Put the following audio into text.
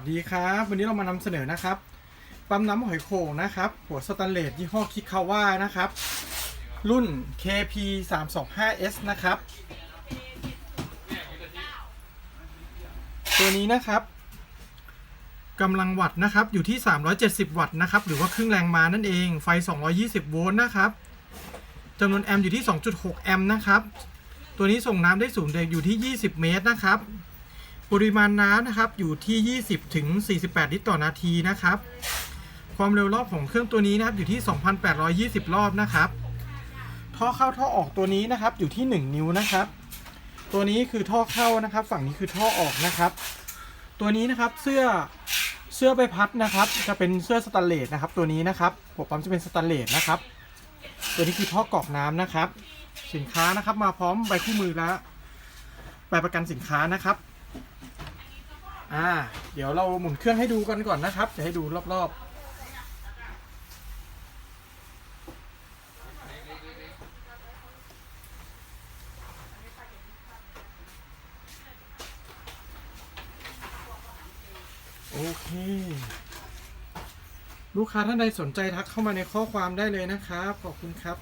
สดีครับ วันนี้เรามานำเสนอนะครับ ปั๊มน้ำหอยโข่งนะครับ หัวสแตนเลสยี่ห้อคิคาว่านะครับ รุ่น KP 3 2 5 S นะครับ ตัวนี้นะครับกำลังวัตต์นะครับ อยู่ที่ 370 วัตต์นะครับ หรือว่าครึ่งแรงม้านั่นเอง ไฟ 220 โวลต์นะครับจำนวนแอมป์อยู่ที่ 2.6 แอมป์นะครับ ตัวนี้ส่งน้ำได้สูงเด็กอยู่ที่ 20 เมตรนะครับ ปริมาณน้ำนะครับอยู่ที่ 20ถึง48 ลิตรต่อนาทีนะครับ ความเร็วรอบของเครื่องตัวนี้นะครับอยู่ที่ 2,820 รอบนะครับ ท่อเข้าท่อออกตัวนี้นะครับอยู่ที่ 1 นิ้วนะครับ ตัวนี้คือท่อเข้านะครับ ฝั่งนี้คือท่อออกนะครับ ตัวนี้นะครับเสื้อเสื้อใบพัดนะครับ จะเป็นเสื้อสแตนเลสนะครับ ตัวนี้นะครับหัวปั๊มจะเป็นสแตนเลสนะครับ ตัวนี้คือท่อกรอกน้ำนะครับ สินค้านะครับมาพร้อมใบคู่มือและใบประกันสินค้านะครับ อ่า เดี๋ยวเราหมุนเครื่องให้ดูกันก่อนนะครับ จะให้ดูรอบๆโอเค ลูกค้าท่านใดสนใจทักเข้ามาในข้อความได้เลยนะครับ ขอบคุณครับ